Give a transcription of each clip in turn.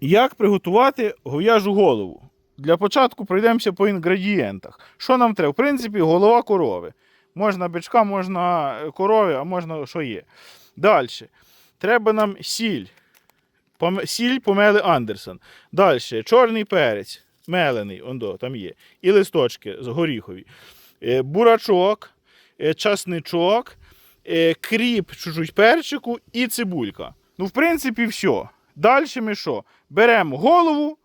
Як приготувати говяжу голову? Для початку пройдемося по інгредієнтах. Що нам треба? В принципі, голова корови. Можна бичка, можна е, корови, а можна що є. Далі. Треба нам сіль. Сіль помели Андерсон. Далі. Чорний перець. Мелений, ондо, там є. І листочки з горіхові. Е, Бурачок, е, часничок, кріп, чуть-чуть перчику і цибулька. Ну, в принципі, все. Далі ми що? Беремо голову,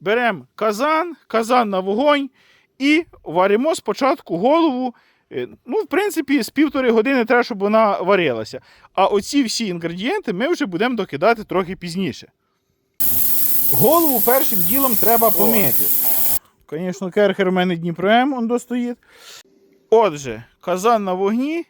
беремо казан, казан на вогонь і варимо спочатку голову. е, Ну, в принципі, з півтори години треба, щоб вона варилася. А оці всі інгредієнти ми вже будемо докидати трохи пізніше. Голову першим ділом треба помити. Звісно, керхер у мене Дніпром он достоїть. Отже, казан на вогні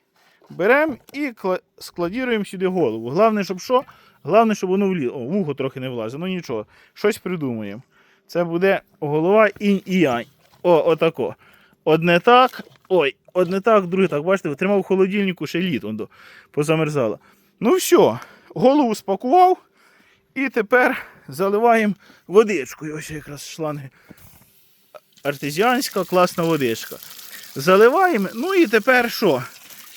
беремо і кла- складіруємо сюди голову. Головне, щоб що? Головне, щоб воно влізло. О, вухо трохи не влазить. Ну нічого, щось придумаємо. Це буде голова інь і янь. О, отако. Одне так. Ой, одне так, друге так. Бачите, тримав в холодильнику ще літ, он до, позамерзало. Ну все, голову спакував. І тепер заливаємо водичкою. Ось якраз шланги. Артезіанська класна водичка. Заливаємо. Ну і тепер що?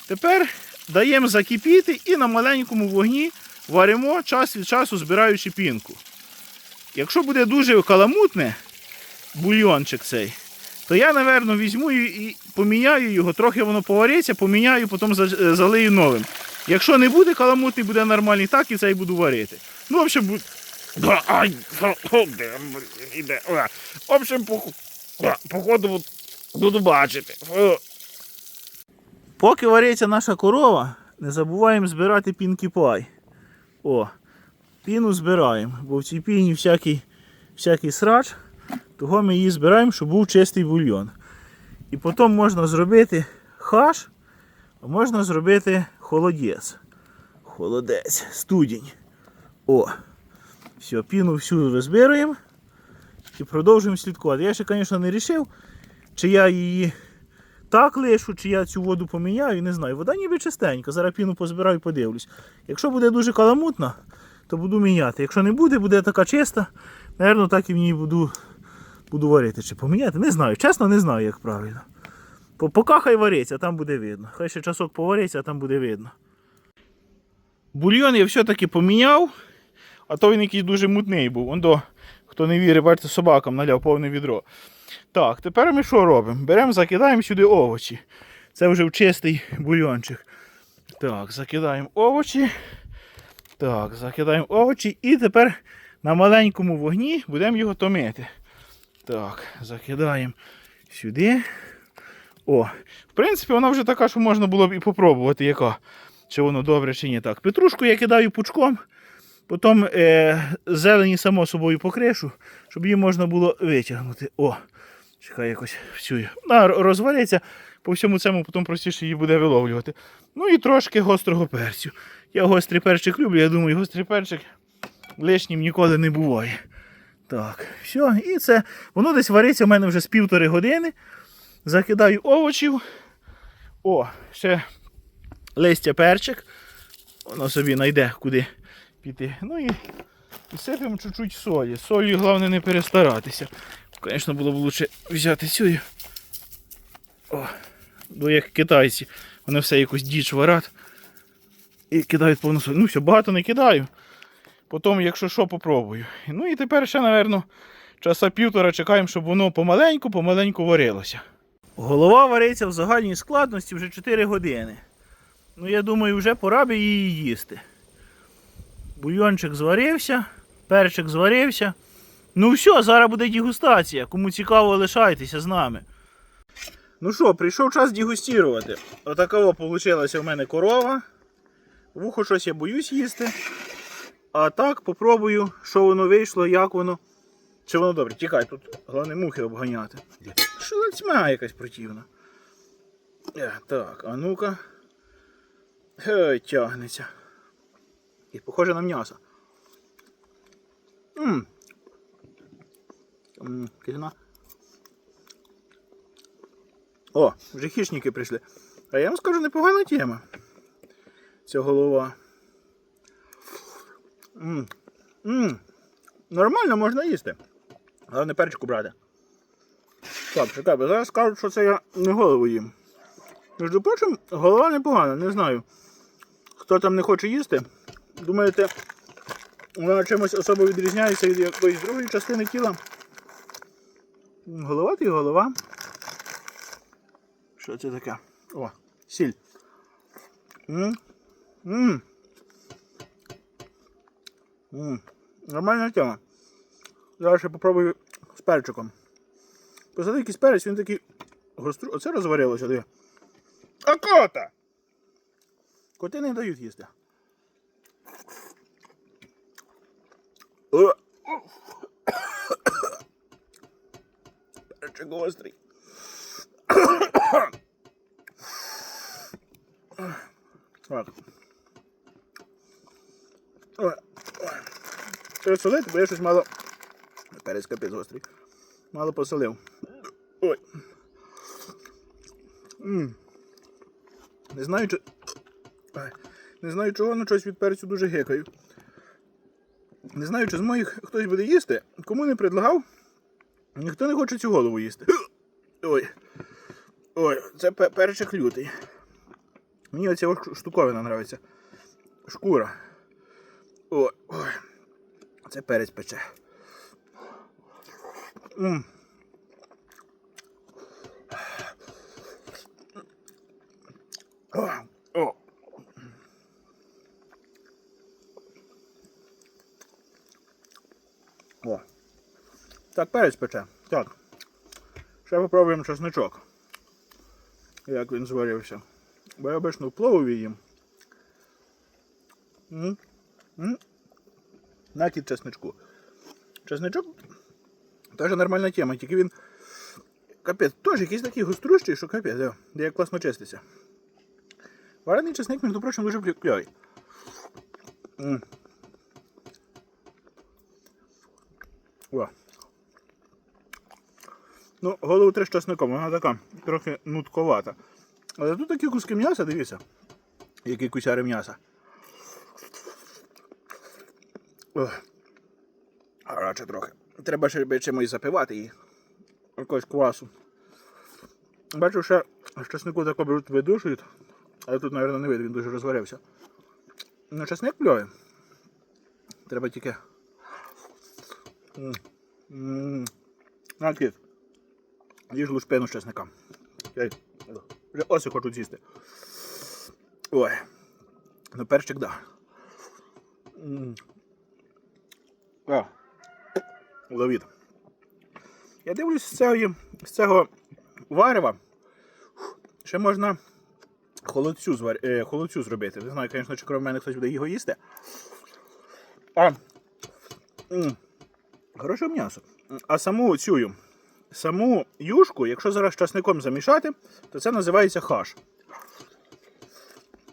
Тепер даємо закипіти і на маленькому вогні варимо час від часу, збираючи пінку. Якщо буде дуже каламутне, бульйончик цей, то я, напевно, візьму і поміняю його, трохи воно повариться, поміняю, потім е, залию новим. Якщо не буде каламутний, буде нормальний, так і цей буду варити. Ну, в общем. В общем, походу буду бачити. Поки вариться наша корова, не забуваємо збирати пінки пай. О, піну збираємо, бо в цій піні всякий, всякий срач, того ми її збираємо, щоб був чистий бульйон. І потім можна зробити хаш, а можна зробити холодець. Холодець, студінь. О, все, піну всю розбираємо і продовжуємо слідкувати. Я ще, звісно, не вирішив, чи я її так лишу, чи я цю воду поміняю, не знаю. Вода ніби чистенька. Зараз піну позбираю, подивлюсь. Якщо буде дуже каламутна, то буду міняти. Якщо не буде, буде така чиста, напевно, так і в ній буду, буду варити. Чи поміняти? Не знаю. Чесно, не знаю, як правильно. По- Поки хай вариться, там буде видно. Хай ще часок повариться, а там буде видно. Бульйон я все-таки поміняв, а то він якийсь дуже мутний був. Он до, хто не вірить, бачите, собакам наляв повне відро. Так, тепер ми що робимо? Беремо, закидаємо сюди овочі. Це вже в чистий бульйончик. Так, закидаємо овочі. Так, закидаємо овочі і тепер на маленькому вогні будемо його томити. Так, закидаємо сюди. О, в принципі, вона вже така, що можна було б і попробувати, яка. Чи воно добре, чи ні. Так, петрушку я кидаю пучком, потім е, зелені само собою покришу, щоб її можна було витягнути. О, чекай якось всю. Вона розвалиться, по всьому цьому потім простіше її буде виловлювати. Ну і трошки гострого перцю. Я гострий перчик люблю, я думаю, гострий перчик лишнім ніколи не буває. Так, все, і це. Воно десь вариться в мене вже з півтори години. Закидаю овочів. О, ще листя перчик. Воно собі знайде куди піти. Ну і, і сипемо чуть-чуть солі. Солі, головне, не перестаратися. Звісно, було б лучше взяти цю. О, бо як китайці, вони все якусь діч варять і кидають повну соль. Ну все, багато не кидаю. Потім, якщо що, попробую. Ну і тепер ще, напевно, часа півтора чекаємо, щоб воно помаленьку, помаленьку варилося. Голова вариться в загальній складності вже 4 години. Ну, я думаю, вже пора би її їсти. Бульйончик зварився, перчик зварився. Ну все, зараз буде дегустація. Кому цікаво, лишайтеся з нами. Ну що, прийшов час дегустувати. Отакова вийшла в мене корова. Вухо щось я боюсь їсти. А так попробую, що воно вийшло, як воно. Чи воно добре? Тікай, тут головне мухи обганяти. Що тьма якась противна? Е, Так, а ну-ка. Тягнеться. І похоже на м'ясо. М, кислина. О, вже хищники прийшли. А я вам скажу, непогана тема. Ця голова. Ммм. Ммм. Нормально можна їсти. Головне перчику брати. Так, чекай, зараз скажуть, що це я не голову їм. Між прочим, голова непогана, не знаю. Хто там не хоче їсти. Думаєте, вона чимось особо відрізняється від якоїсь другої частини тіла? Голова і голова. Що це таке? О, сіль. М? М. М. Нормальна тема. Зараз ще попробую з перчиком. Посади якийсь перець, він такий гостру. Оце розварилося, диви. А кота! Коти не дають їсти. Перчик гострий. Так. Треба солити, бо я щось мало. Перець капець гострий. Мало посолив. Ой. м Не знаю, чи. Не знаю, чого, але щось від перцю дуже гекаю. Не знаю, чи з моїх хтось буде їсти. Кому не предлагав, ніхто не хоче цю голову їсти. Ой. Ой, це пе- перчик лютий. Мені оця штуковина подобається. Шкура. Ой, ой. Це перець пече. М. О, о. О. Так, перець пече. Так. Ще попробуємо чесничок. Як він зварився. Бо я обично в пловові їм. М? М? Чесничку. Чесничок теж нормальна тема, тільки він. Капець, теж якийсь такий гострущий, що капець, де, де як класно чиститься. Варений чесник, між прочим, дуже кльовий. О. Ну, голову теж чесником, вона така трохи нутковата. Але тут такі куски м'яса, дивіться. Які кусяри м'яса. Гаряче трохи. Треба ще чимось запивати її. Якогось квасу. Бачу, ще з чеснику тако беруть видушують, але тут, мабуть, не видно, він дуже розварився. Ну, чесник кльовий. Треба тільки. М. Їж лушпину з чесника. Ей, Вже ось я хочу з'їсти. Ой. Ну, перчик, да. А. Ловіт. Я дивлюсь з цього, з цього варева. Ще можна холодцю, звар... е, холодцю зробити. Не знаю, звісно, чи крім мене хтось буде його їсти. А. Хороше м'ясо. А саму цю, саму юшку, якщо зараз часником замішати, то це називається хаш.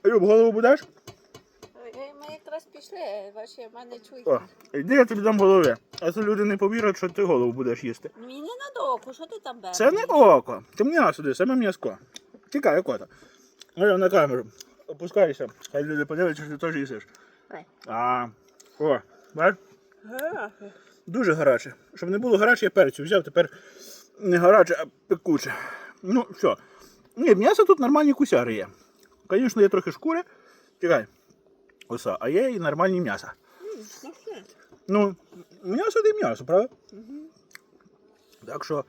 Люб, голову будеш? Е, Ми якраз пішли, ваші мене чують. О, йди, я тобі дам голови. А то люди не повірять, що ти голову будеш їсти. Мені не на доку, що ти там береш? Це не око. Це м'ясо, де, саме м'яско. Тікай, кота. Ой, на камеру. Опускайся. Хай люди подивляться, що ти теж їсиш. А, о, бач? Дуже гаряче. Щоб не було гаряче, я перцю взяв, тепер не гаряче, а пекуче. Ну, все. Ні, м'ясо тут нормальні кусяри є. Звісно, є трохи шкури. Чекай. Оса, а є і нормальні м'яса. Ну, м'ясо де м'ясо, правда? Так що.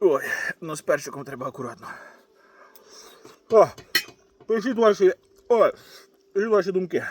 Ой, ну з перчиком треба акуратно. О, пишіть ваші. Ой, ваші думки.